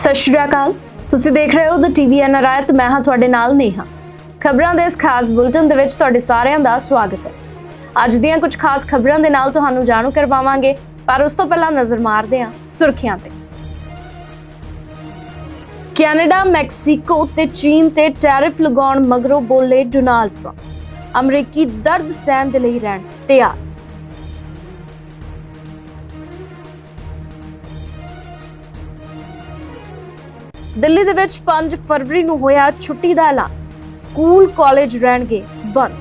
ਸਤਿ ਸ਼੍ਰੀ ਅਕਾਲ। ਤੁਸੀਂ ਦੇਖ ਰਹੇ ਹੋ ਦ ਟੀਵੀ ਐਨਆਰਆਈ ਤੇ ਮੈਂ ਹਾਂ ਤੁਹਾਡੇ ਨਾਲ ਨੇਹਾ। ਖਬਰਾਂ ਦੇ ਇਸ ਖਾਸ ਬੁਲਟਨ ਦੇ ਵਿੱਚ ਤੁਹਾਡੇ ਸਾਰਿਆਂ ਦਾ ਸਵਾਗਤ ਹੈ। ਅੱਜ ਦੀਆਂ ਕੁਝ ਖਾਸ ਖਬਰਾਂ ਦੇ ਨਾਲ ਤੁਹਾਨੂੰ ਜਾਣੂ ਕਰਵਾਵਾਂਗੇ, ਪਰ ਉਸ ਤੋਂ ਪਹਿਲਾਂ ਨਜ਼ਰ ਮਾਰਦੇ ਹਾਂ ਸੁਰਖੀਆਂ ਤੇ। ਕੈਨੇਡਾ, ਮੈਕਸੀਕੋ ਤੇ ਚੀਨ ਤੇ ਟੈਰਿਫ ਲਗਾਉਣ ਮਗਰੋਂ ਬੋਲੇ ਡੋਨਾਲਡ ਟਰੰਪ। ਅਮਰੀਕੀ ਦਰਦ ਸਹਿਣ ਦੇ ਲਈ ਰਹਿਣ ਤਿਆਰ। ਦਿੱਲੀ ਦੇ ਵਿੱਚ 5 ਫਰਵਰੀ ਨੂੰ ਹੋਇਆ ਛੁੱਟੀ ਦਾ ਐਲਾਨ। ਸਕੂਲ, ਕਾਲਜ ਰਹਿਣਗੇ ਬੰਦ।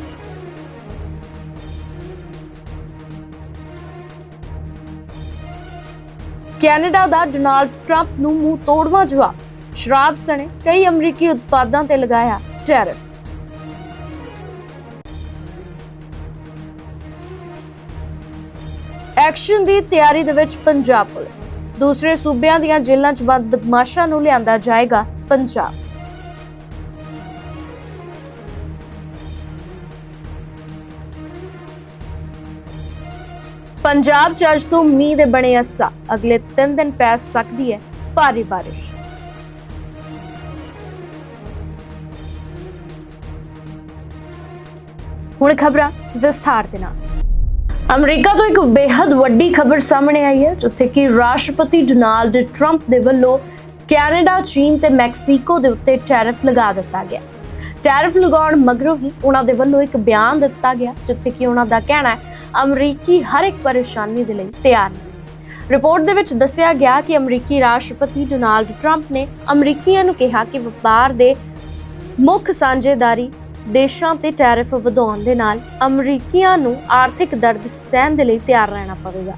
ਕੈਨੇਡਾ ਦਾ ਡੋਨਾਲਡ ਟਰੰਪ ਨੂੰ ਮੂੰਹ ਤੋੜਵਾ ਜਵਾਬ। ਸ਼ਰਾਬ ਸਣੇ ਕਈ ਅਮਰੀਕੀ ਉਤਪਾਦਾਂ ਤੇ ਲਗਾਇਆ ਟੈਰਿਫ। ਐਕਸ਼ਨ ਦੀ ਤਿਆਰੀ ਦੇ ਵਿੱਚ ਪੰਜਾਬ ਪੁਲਿਸ। ਦੂਸਰੇ ਸੂਬਿਆਂ ਦੀਆਂ ਜੇਲ੍ਹਾਂ 'ਚ ਬੰਦ ਬਦਮਾਸ਼ਾਂ ਨੂੰ ਲਿਆਂਦਾ ਜਾਏਗਾ ਪੰਜਾਬ। ਪੰਜਾਬ 'ਚ ਅੱਜ ਤੋਂ ਮੀਂਹ ਦੇ ਬਣੇ ਅਸਾ। ਅਗਲੇ 3 ਦਿਨ ਪੈ ਸਕਦੀ ਹੈ ਭਾਰੀ ਬਾਰਿਸ਼। ਹੁਣ ਖਬਰਾਂ ਵਿਸਥਾਰ ਦੇ ਨਾਲ। ਅਮਰੀਕਾ ਤੋਂ ਇੱਕ ਬੇहद ਵੱਡੀ ਖਬਰ ਸਾਹਮਣੇ ਆਈ ਹੈ ਜਿੱਥੇ ਕਿ ਰਾਸ਼ਟਰਪਤੀ ਡੋਨਾਲਡ ਟਰੰਪ ਦੇ ਵੱਲੋਂ ਕੈਨੇਡਾ, ਚੀਨ ਤੇ ਮੈਕਸੀਕੋ ਦੇ ਉੱਤੇ ਟੈਰਿਫ ਲਗਾ ਦਿੱਤਾ ਗਿਆ। ਟੈਰਿਫ ਲਗਾਉਣ ਮਗਰੋਂ ਹੀ ਉਹਨਾਂ ਦੇ ਵੱਲੋਂ ਇੱਕ ਬਿਆਨ ਦਿੱਤਾ ਗਿਆ ਜਿੱਥੇ ਕਿ ਉਹਨਾਂ ਦਾ ਕਹਿਣਾ ਹੈ ਅਮਰੀਕੀ ਹਰ ਇੱਕ ਪਰੇਸ਼ਾਨੀ ਦੇ ਲਈ ਤਿਆਰ ਨੇ। ਰਿਪੋਰਟ ਦੇ ਵਿੱਚ ਦੱਸਿਆ ਗਿਆ ਕਿ ਅਮਰੀਕੀ ਰਾਸ਼ਟਰਪਤੀ ਡੋਨਾਲਡ ਟਰੰਪ ਨੇ ਅਮਰੀਕੀਆਂ ਨੂੰ ਕਿਹਾ ਕਿ ਵਪਾਰ ਦੇ ਮੁੱਖ ਸਾਂਝੇਦਾਰੀ ਦੇਸ਼ਾਂ ਤੇ ਟੈਰਿਫ ਵਧਾਉਣ ਦੇ ਨਾਲ ਅਮਰੀਕੀਆਂ ਨੂੰ ਆਰਥਿਕ ਦਰਦ ਸਹਿਣ ਦੇ ਲਈ ਤਿਆਰ ਰਹਿਣਾ ਪਵੇਗਾ।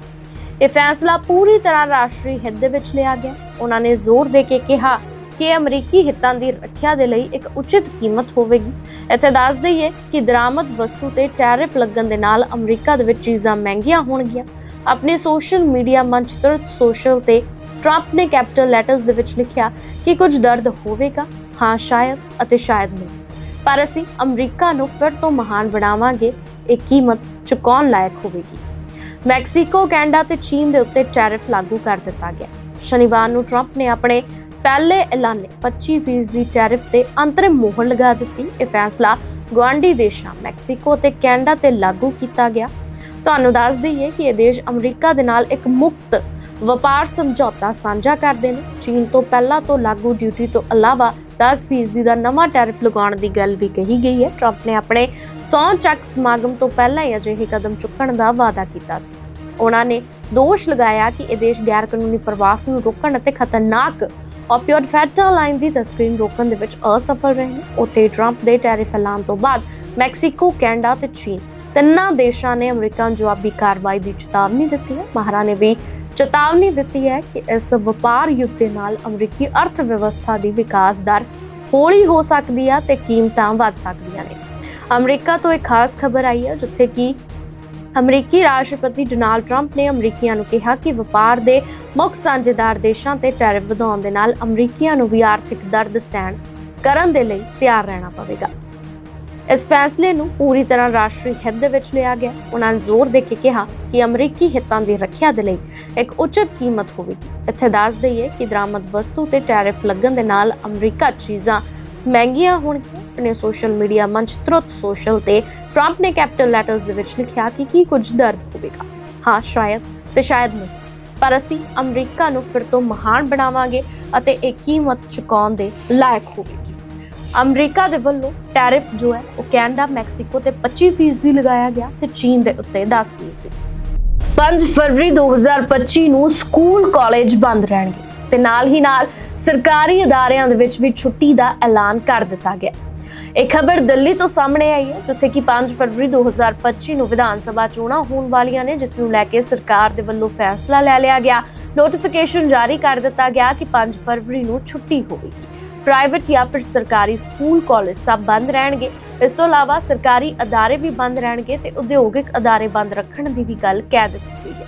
ਇਹ ਫੈਸਲਾ ਪੂਰੀ ਤਰ੍ਹਾਂ ਰਾਸ਼ਟਰੀ ਹਿੱਤ ਦੇ ਵਿੱਚ ਲਿਆ ਗਿਆ। ਉਹਨਾਂ ਨੇ ਜ਼ੋਰ ਦੇ ਕੇ ਕਿਹਾ ਕਿ ਅਮਰੀਕੀ ਹਿੱਤਾਂ ਦੀ ਰੱਖਿਆ ਦੇ ਲਈ ਇੱਕ ਉਚਿਤ ਕੀਮਤ ਹੋਵੇਗੀ। ਇੱਥੇ ਦੱਸ ਦਈਏ ਕਿ ਦਰਾਮਦ ਵਸਤੂ ਤੇ ਟੈਰਿਫ ਲੱਗਣ ਦੇ ਨਾਲ ਅਮਰੀਕਾ ਦੇ ਵਿੱਚ ਚੀਜ਼ਾਂ ਮਹਿੰਗੀਆਂ ਹੋਣਗੀਆਂ। ਆਪਣੇ ਸੋਸ਼ਲ ਮੀਡੀਆ ਮੰਚ ਤੁਰਤ ਸੋਸ਼ਲ ਤੇ ਟਰੰਪ ਨੇ ਕੈਪੀਟਲ ਲੈਟਰਸ ਦੇ ਵਿੱਚ ਲਿਖਿਆ ਕਿ ਕੁਝ ਦਰਦ ਹੋਵੇਗਾ। ਹਾਂ, ਸ਼ਾਇਦ ਅਤੇ ਸ਼ਾਇਦ ਨਹੀਂ। ਪਰ ਅਸੀਂ ਅਮਰੀਕਾ ਨੂੰ ਫਿਰ ਤੋਂ ਮਹਾਨ ਬਣਾਵਾਂਗੇ, ਇਹ ਕੀਮਤ ਚੁਕਾਉਣ ਲਾਇਕ ਹੋਵੇਗੀ। ਮੈਕਸੀਕੋ, ਕੈਨੇਡਾ ਤੇ ਚੀਨ ਦੇ ਉੱਤੇ ਟੈਰਿਫ ਲਾਗੂ ਕਰ ਦਿੱਤਾ ਗਿਆ। ਸ਼ਨੀਵਾਰ ਨੂੰ ਟਰੰਪ ਨੇ ਆਪਣੇ ਪਹਿਲੇ ਐਲਾਨੇ 25% ਦੀ ਟੈਰਿਫ ਤੇ ਅੰਤਰਿਮ ਮੋਹਰ ਲਗਾ ਦਿੱਤੀ। ਇਹ ਫੈਸਲਾ ਗੁਆਂਢੀ ਦੇਸ਼ਾਂ ਮੈਕਸੀਕੋ ਤੇ ਕੈਨੇਡਾ ਤੇ ਲਾਗੂ ਕੀਤਾ ਗਿਆ। ਤੁਹਾਨੂੰ ਦੱਸ ਦਈਏ ਕਿ ਇਹ ਦੇਸ਼ ਅਮਰੀਕਾ ਦੇ ਨਾਲ ਇੱਕ ਮੁਕਤ ਵਪਾਰ ਸਮਝੌਤਾ ਸਾਂਝਾ ਕਰਦੇ ਨੇ। ਚੀਨ ਤੋਂ ਪਹਿਲਾਂ ਤੋਂ ਲਾਗੂ ਡਿਊਟੀ ਤੋਂ ਇਲਾਵਾ 10% ਦਾ ਨਵਾਂ ਟੈਰਿਫ ਲਗਾਉਣ ਦੀ ਗੱਲ ਵੀ ਕਹੀ ਗਈ ਹੈ। ਟਰੰਪ ਨੇ ਆਪਣੇ 100 ਚੱਕ ਸਮਾਗਮ ਤੋਂ ਪਹਿਲਾਂ ਹੀ ਅਜਿਹੇ ਕਦਮ ਚੁੱਕਣ ਦਾ ਵਾਅਦਾ ਕੀਤਾ ਸੀ। ਉਹਨਾਂ ਨੇ ਦੋਸ਼ ਲਗਾਇਆ ਕਿ ਇਹ ਦੇਸ਼ ਗੈਰ ਕਾਨੂੰਨੀ ਪ੍ਰਵਾਸ ਨੂੰ ਰੋਕਣ ਅਤੇ ਖਤਰਨਾਕ ਓਪੀਓਡ ਫੈਟਾ ਲਾਈਨ ਦੀ ਤਸਕਰੀ ਰੋਕਣ ਦੇ ਵਿੱਚ ਅਸਫਲ ਰਹੇ ਨੇ। ਉੱਥੇ ਟਰੰਪ ਦੇ ਟੈਰਿਫ ਐਲਾਨ ਤੋਂ ਬਾਅਦ ਮੈਕਸੀਕੋ, ਕੈਨੇਡਾ ਤੇ ਚੀਨ ਤਿੰਨਾਂ ਦੇਸ਼ਾਂ ਨੇ ਅਮਰੀਕਾ ਨੂੰ ਜਵਾਬੀ ਕਾਰਵਾਈ ਦੀ ਚੇਤਾਵਨੀ ਦਿੱਤੀ ਹੈ। ਮਹਾਰਾ ਨੇ ਵੀ ਚੇਤਾਵਨੀ ਦਿੱਤੀ ਹੈ ਕਿ ਇਸ ਵਪਾਰ ਯੁੱਧ ਦੇ ਨਾਲ ਅਮਰੀਕੀ ਅਰਥ ਵਿਵਸਥਾ ਦੀ ਵਿਕਾਸ ਦਰ ਹੌਲੀ ਹੋ ਸਕਦੀ ਹੈ ਤੇ ਕੀਮਤਾਂ ਵੱਧ ਸਕਦੀਆਂ ਨੇ। ਅਮਰੀਕਾ ਤੋਂ ਇੱਕ ਖਾਸ ਖਬਰ ਆਈ ਹੈ ਜਿੱਥੇ ਕਿ ਅਮਰੀਕੀ ਰਾਸ਼ਟਰਪਤੀ ਡੋਨਾਲਡ ਟਰੰਪ ਨੇ ਅਮਰੀਕੀਆਂ ਨੂੰ ਕਿਹਾ ਕਿ ਵਪਾਰ ਦੇ ਮੁੱਖ ਸਾਂਝੇਦਾਰ ਦੇਸ਼ਾਂ ਤੇ ਟੈਰਿਫ ਵਧਾਉਣ ਦੇ ਨਾਲ ਅਮਰੀਕੀਆਂ ਨੂੰ ਵੀ ਆਰਥਿਕ ਦਰਦ ਸਹਿਣ ਕਰਨ ਦੇ ਲਈ ਤਿਆਰ ਰਹਿਣਾ ਪਵੇਗਾ। ਇਸ ਫੈਸਲੇ ਨੂੰ ਪੂਰੀ ਤਰ੍ਹਾਂ ਰਾਸ਼ਟਰੀ ਹਿੱਤ ਦੇ ਵਿੱਚ ਲਿਆ ਗਿਆ। ਉਹਨਾਂ ਨੇ ਜ਼ੋਰ ਦੇ ਕੇ ਕਿਹਾ ਕਿ ਅਮਰੀਕੀ ਹਿੱਤਾਂ ਦੀ ਰੱਖਿਆ ਦੇ ਲਈ ਇੱਕ ਉਚਿਤ ਕੀਮਤ ਹੋਵੇਗੀ। ਇੱਥੇ ਦੱਸ ਦਈਏ ਕਿ ਦਰਾਮਦ ਵਸਤੂ ਤੇ ਟੈਰਿਫ ਲੱਗਣ ਦੇ ਨਾਲ ਅਮਰੀਕਾ ਚੀਜ਼ਾਂ ਮਹਿੰਗੀਆਂ ਹੋਣਗੀਆਂ। ਆਪਣੇ ਸੋਸ਼ਲ ਮੀਡੀਆ ਮੰਚ ਤਰੁੱਤ ਸੋਸ਼ਲ ਤੇ ਟਰੰਪ ਨੇ ਕੈਪੀਟਲ ਲੈਟਰਸ ਦੇ ਵਿੱਚ ਲਿਖਿਆ ਕਿ ਕੀ ਕੁਝ ਦਰਦ ਹੋਵੇਗਾ। ਹਾਂ, ਸ਼ਾਇਦ ਤੇ ਸ਼ਾਇਦ ਨਹੀਂ। ਪਰ ਅਸੀਂ ਅਮਰੀਕਾ ਨੂੰ ਫਿਰ ਤੋਂ ਮਹਾਨ ਬਣਾਵਾਂਗੇ ਅਤੇ ਇਹ ਕੀਮਤ ਚੁਕਾਉਣ ਦੇ ਲਾਇਕ ਹੋਵੇਗੀ। ਅਮਰੀਕਾ ਦੇ ਵੱਲੋਂ ਟੈਰਿਫ ਜੋ ਹੈ, ਉਹ ਕੈਨੇਡਾ, ਮੈਕਸੀਕੋ ਤੇ 25% ਦੀ ਲਗਾਇਆ ਗਿਆ ਤੇ ਚੀਨ ਦੇ ਉੱਤੇ 10% ਦੀ 5 ਫਰਵਰੀ 2025 ਨੂੰ ਸਕੂਲ, ਕਾਲਜ ਬੰਦ ਰਹਿਣਗੇ ਤੇ ਨਾਲ ਹੀ ਨਾਲ ਸਰਕਾਰੀ ਅਦਾਰਿਆਂ ਦੇ ਵਿੱਚ ਵੀ ਛੁੱਟੀ ਦਾ ਐਲਾਨ ਕਰ ਦਿੱਤਾ ਗਿਆ। ਇਹ ਖਬਰ ਦਿੱਲੀ ਤੋਂ ਸਾਹਮਣੇ ਆਈ ਹੈ, ਜਿੱਥੇ ਕਿ 5 ਫਰਵਰੀ 2025 ਨੂੰ ਵਿਧਾਨ ਸਭਾ ਚੋਣਾਂ ਹੋਣ ਵਾਲੀਆਂ ਨੇ, ਜਿਸ ਨੂੰ ਲੈ ਕੇ ਸਰਕਾਰ ਦੇ ਵੱਲੋਂ ਫੈਸਲਾ ਲੈ ਲਿਆ ਗਿਆ। ਨੋਟੀਫਿਕੇਸ਼ਨ ਜਾਰੀ ਕਰ ਦਿੱਤਾ ਗਿਆ ਕਿ 5 ਫਰਵਰੀ ਨੂੰ ਛੁੱਟੀ ਹੋਵੇਗੀ। ਪ੍ਰਾਈਵੇਟ ਜਾਂ ਫਿਰ ਸਰਕਾਰੀ ਸਕੂਲ, ਕਾਲਜ ਸਭ ਬੰਦ ਰਹਿਣਗੇ ਇਸ ਤੋਂ ਇਲਾਵਾ ਸਰਕਾਰੀ ਅਦਾਰੇ ਵੀ ਬੰਦ ਰਹਿਣਗੇ ਤੇ ਉਦਯੋਗਿਕ ਅਦਾਰੇ ਬੰਦ ਰੱਖਣ ਦੀ ਵੀ ਗੱਲ ਕਹਿ ਦਿੱਤੀ ਗਈ ਹੈ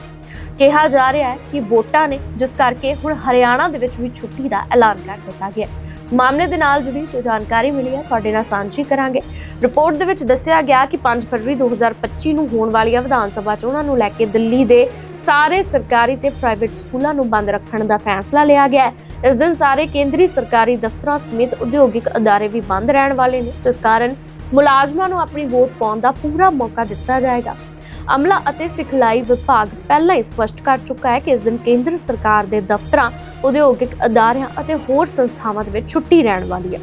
ਕਿਹਾ ਜਾ ਰਿਹਾ ਹੈ ਕਿ ਵੋਟਾਂ ਨੇ, ਜਿਸ ਕਰਕੇ ਹੁਣ ਹਰਿਆਣਾ ਦੇ ਵਿੱਚ ਵੀ ਛੁੱਟੀ ਦਾ ਐਲਾਨ ਕਰ ਦਿੱਤਾ ਗਿਆ ਹੈ। ਮਾਮਲੇ ਦੇ ਨਾਲ ਜੁੜੀ ਜੋ ਜਾਣਕਾਰੀ ਮਿਲੀ ਹੈ, ਤੁਹਾਡੇ ਨਾਲ ਸਾਂਝੀ ਕਰਾਂਗੇ। ਰਿਪੋਰਟ ਦੇ ਵਿੱਚ ਦੱਸਿਆ ਗਿਆ ਕਿ 5 ਫਰਵਰੀ 2025 ਨੂੰ ਹੋਣ ਵਾਲੀਆਂ ਵਿਧਾਨ ਸਭਾ ਚੋਣਾਂ ਨੂੰ ਲੈ ਕੇ ਦਿੱਲੀ ਦੇ ਸਾਰੇ ਸਰਕਾਰੀ ਤੇ ਪ੍ਰਾਈਵੇਟ ਸਕੂਲਾਂ ਨੂੰ ਬੰਦ ਰੱਖਣ ਦਾ ਫੈਸਲਾ ਲਿਆ ਗਿਆ ਹੈ। ਇਸ ਦਿਨ ਸਾਰੇ ਕੇਂਦਰੀ ਸਰਕਾਰੀ ਦਫ਼ਤਰਾਂ ਸਮੇਤ ਉਦਯੋਗਿਕ ਅਦਾਰੇ ਵੀ ਬੰਦ ਰਹਿਣ ਵਾਲੇ ਨੇ। ਜਿਸ ਕਾਰਨ ਮੁਲਾਜ਼ਮਾਂ ਨੂੰ ਆਪਣੀ ਵੋਟ ਪਾਉਣ ਦਾ ਪੂਰਾ ਮੌਕਾ ਦਿੱਤਾ ਜਾਏਗਾ। ਅਮਲਾ ਅਤੇ ਸਿਖਲਾਈ ਵਿਭਾਗ ਪਹਿਲਾਂ ਹੀ ਸਪਸ਼ਟ ਕਰ ਚੁੱਕਾ ਹੈ ਕਿ ਇਸ ਦਿਨ ਕੇਂਦਰ ਸਰਕਾਰ ਦੇ ਦਫ਼ਤਰਾਂ, ਉਦਯੋਗਿਕ ਅਦਾਰਿਆਂ ਅਤੇ ਹੋਰ ਸੰਸਥਾਵਾਂ ਦੇ ਵਿੱਚ ਛੁੱਟੀ ਰਹਿਣ ਵਾਲੀ ਹੈ।